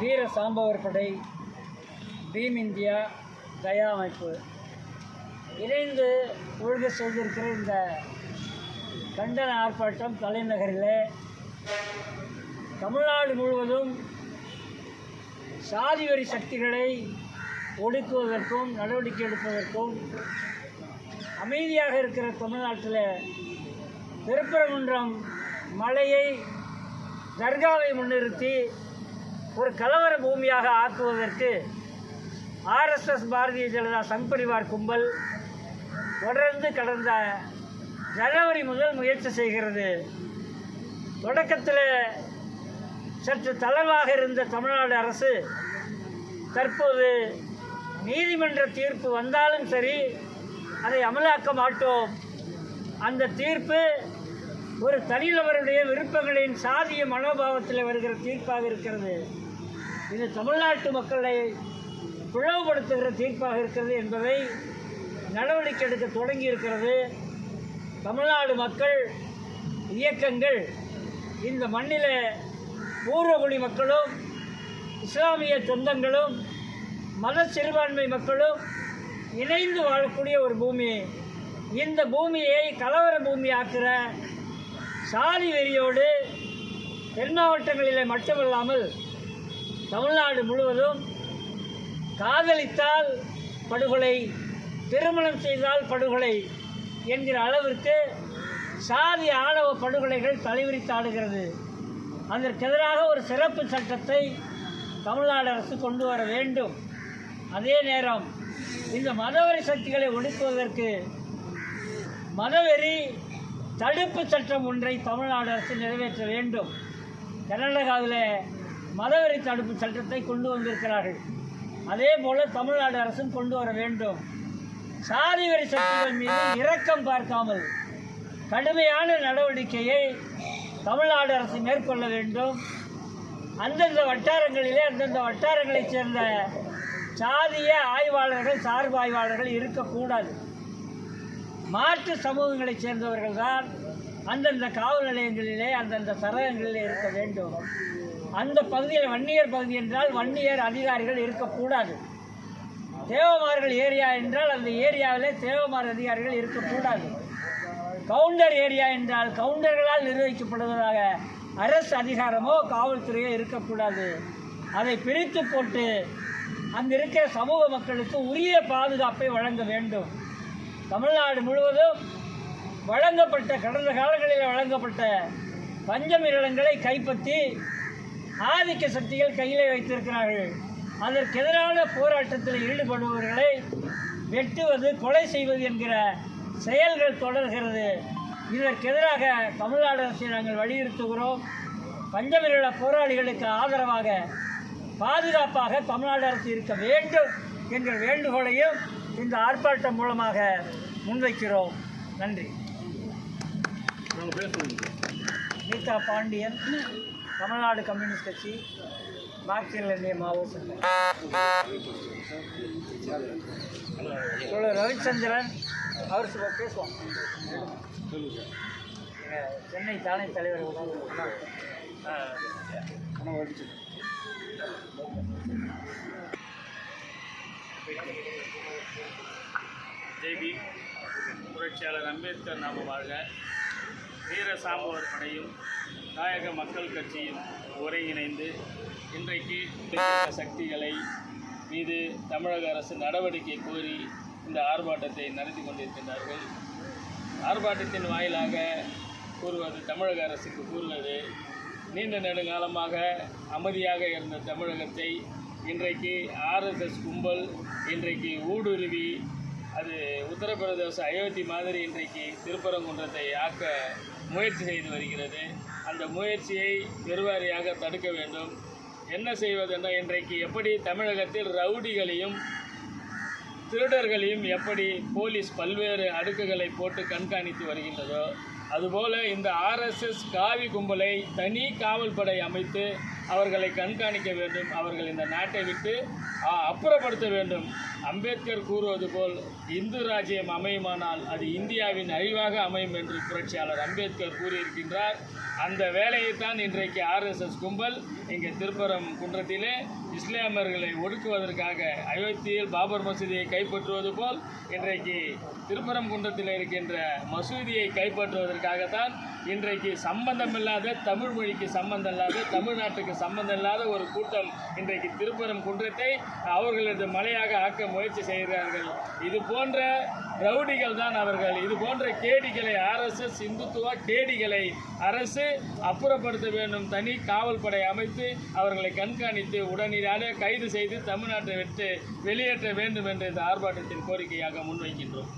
வீர சாம்பவர் படை beam India தயா அமைப்பு. இணைந்து ஒழுங்கு செய்திருக்கிற இந்த கண்டன ஆர்ப்பாட்டம் தலைநகரில் தமிழ்நாடு முழுவதும் சாதிவரி சக்திகளை ஒடுக்குவதற்கும் நடவடிக்கை எடுப்பதற்கும் அமைதியாக இருக்கிற தமிழ்நாட்டில் திருப்பரங்குன்றம் மலையை தர்காவை முன்னிறுத்தி ஒரு கலவர பூமியாக ஆக்குவதற்கு ஆர்எஸ்எஸ் பாரதிய ஜனதா சங்பரிவார் கும்பல் தொடர்ந்து கடந்த ஜனவரி முதல் முயற்சி செய்கிறது. தொடக்கத்தில் சற்று தளர்வாக இருந்த தமிழ்நாடு அரசு தற்போது நீதிமன்ற தீர்ப்பு வந்தாலும் சரி அதை அமலாக்க மாட்டோம். அந்த தீர்ப்பு ஒரு தனிநபருடைய விருப்பங்களின் சாதிய மனோபாவத்தில் வருகிற தீர்ப்பாக இருக்கிறது. இது தமிழ்நாட்டு மக்களை பிளவுபடுத்துகிற தீர்ப்பாக இருக்கிறது என்பதை நடவடிக்கை எடுக்க தொடங்கி இருக்கிறது. தமிழ்நாடு மக்கள் இயக்கங்கள் இந்த மண்ணில் பூர்வகுடி மக்களும் இஸ்லாமிய சொந்தங்களும் மத சிறுபான்மை மக்களும் இணைந்து வாழக்கூடிய ஒரு பூமி. இந்த பூமியை கலவர பூமி ஆக்கிற சாதி வெறியோடு தென் மாவட்டங்களிலே மட்டுமல்லாமல் தமிழ்நாடு முழுவதும் காதலித்தால் படுகொலை திருமணம் செய்தால் படுகொலை என்கிற அளவிற்கு சாதி ஆணவ படுகொலைகள் தலைவிரித்தாடுகிறது அதற்கு எதிராக ஒரு சிறப்பு சட்டத்தை தமிழ்நாடு அரசு கொண்டு வர வேண்டும். அதே நேரம் இந்த மதவெறி சக்திகளை ஒடுக்குவதற்கு மதவெறி தடுப்பு சட்டம் ஒன்றை தமிழ்நாடு அரசு நிறைவேற்ற வேண்டும். கர்நாடகாவில் மதவெறி தடுப்பு சட்டத்தை கொண்டு வந்திருக்கிறார்கள். அதே போல் தமிழ்நாடு அரசும் கொண்டு வர வேண்டும். சாதி வரி சக்திகள் மீது இரக்கம் பார்க்காமல் கடுமையான நடவடிக்கையை தமிழ்நாடு அரசு மேற்கொள்ள வேண்டும். அந்தந்த வட்டாரங்களிலே அந்தந்த வட்டாரங்களைச் சேர்ந்த சாதிய ஆய்வாளர்கள் சார்பு ஆய்வாளர்கள் இருக்கக்கூடாது. மாற்று சமூகங்களைச் சேர்ந்தவர்கள் தான் அந்தந்த காவல் நிலையங்களிலே அந்தந்த சரகங்களிலே இருக்க வேண்டும். அந்த பகுதியில் வன்னியர் பகுதி என்றால் வன்னியர் அதிகாரிகள் இருக்கக்கூடாது. தேவமார்கள் ஏரியா என்றால் அந்த ஏரியாவிலே தேவமார் அதிகாரிகள் இருக்கக்கூடாது. கவுண்டர் ஏரியா என்றால் கவுண்டர்களால் நிர்வகிக்கப்படுவதாக அரசு அதிகாரமோ காவல்துறையோ இருக்கக்கூடாது. அதை பிரித்து போட்டு அங்கிருக்கிற சமூக மக்களுக்கு உரிய பாதுகாப்பை வழங்க வேண்டும். தமிழ்நாடு முழுவதும் வழங்கப்பட்ட கடந்த காலங்களில் வழங்கப்பட்ட பஞ்சமி கைப்பற்றி ஆதிக்க சக்திகள் கையிலே வைத்திருக்கிறார்கள். அதற்கு எதிரான போராட்டத்தில் ஈடுபடுபவர்களை வெட்டுவது கொலை செய்வது என்கிற செயல்கள் தொடர்கிறது. இதற்கு எதிராக தமிழ்நாடு அரசை நாங்கள் வலியுறுத்துகிறோம். பஞ்சமிரள போராளிகளுக்கு ஆதரவாக பாதுகாப்பாக தமிழ்நாடு அரசு இருக்க வேண்டும் என்ற வேண்டுகோளையும் இந்த ஆர்ப்பாட்டம் மூலமாக முன்வைக்கிறோம். நன்றி. கீதா பாண்டியன் தமிழ்நாடு கம்யூனிஸ்ட் கட்சி மார்க்சியல் இந்திய மாவோ சங்கம் ரவிச்சந்திரன் அவர் சும்மா பேசுவோம். சென்னை தானே தலைவர் ஜெய்பி புரட்சியாளர் அம்பேத்கர் நாம வாழ்க. வீர சாம்பவர் படையும் நாயக மக்கள் கட்சியும் ஒருங்கிணைந்து இன்றைக்கு சக்திகளை மீது தமிழக அரசு நடவடிக்கை கோரி இந்த ஆர்ப்பாட்டத்தை நடத்தி கொண்டிருக்கின்றார்கள். ஆர்ப்பாட்டத்தின் வாயிலாக கூறுவது தமிழக அரசுக்கு கூறுவது நீண்ட நெடுங்காலமாக அமைதியாக இருந்த தமிழகத்தை இன்றைக்கு ஆர்எஸ்எஸ் கும்பல் இன்றைக்கு ஊடுருவி அது உத்தரப்பிரதேச அயோத்தி மாதிரி இன்றைக்கு திருப்பரங்குன்றத்தை ஆக்க முயற்சி செய்து வருகிறது. அந்த முயற்சியை பெருவாரியாக தடுக்க வேண்டும். என்ன செய்வதென்றால் இன்றைக்கு எப்படி தமிழகத்தில் ரவுடிகளையும் திருடர்களையும் எப்படி போலீஸ் பல்வேறு அடுக்குகளை போட்டு கண்காணித்து வருகின்றதோ அதுபோல இந்த ஆர்எஸ்எஸ் காவி கும்பலை தனி காவல்படை அமைத்து அவர்களை கண்காணிக்க வேண்டும் அவர்கள் இந்த நாட்டை விட்டு அப்புறப்படுத்த வேண்டும். அம்பேத்கர் கூறுவது போல் இந்து ராஜ்யம் அமையுமானால் அது இந்தியாவின் அழிவாக அமையும் என்று புரட்சியாளர் அம்பேத்கர் கூறியிருக்கின்றார். அந்த வேலையைத்தான் இன்றைக்கு ஆர்எஸ்எஸ் கும்பல் இங்கே திருப்பரம் குன்றத்திலே இஸ்லாமியர்களை ஒடுக்குவதற்காக அயோத்தியில் பாபர் மசூதியை கைப்பற்றுவது போல் இன்றைக்கு திருப்பரம் குன்றத்தில் இருக்கின்ற மசூதியை கைப்பற்றுவதற்காகத்தான் இன்றைக்கு சம்பந்தமில்லாத தமிழ் மொழிக்கு சம்பந்தம் இல்லாத தமிழ்நாட்டுக்கு சம்பந்தம் இல்லாத ஒரு கூட்டம் இன்றைக்கு திருப்பரம் குன்றத்தை அவர்களது மலையாக ஆக்க முயற்சி செய்கிறார்கள். இது போன்ற ரவுடிகள் தான் அவர்கள். இது போன்ற கேடிகளை ஆர்எஸ்எஸ் இந்துத்துவ கேடிகளை அரசு அப்புறப்படுத்த வேண்டும். தனி காவல்படை அமைத்து அவர்களை கண்காணித்து உடனடியாக கைது செய்து தமிழ்நாட்டை விட்டு வெளியேற்ற வேண்டும் என்ற இந்த ஆர்ப்பாட்டத்தின் கோரிக்கையாக முன்வைக்கின்றோம்.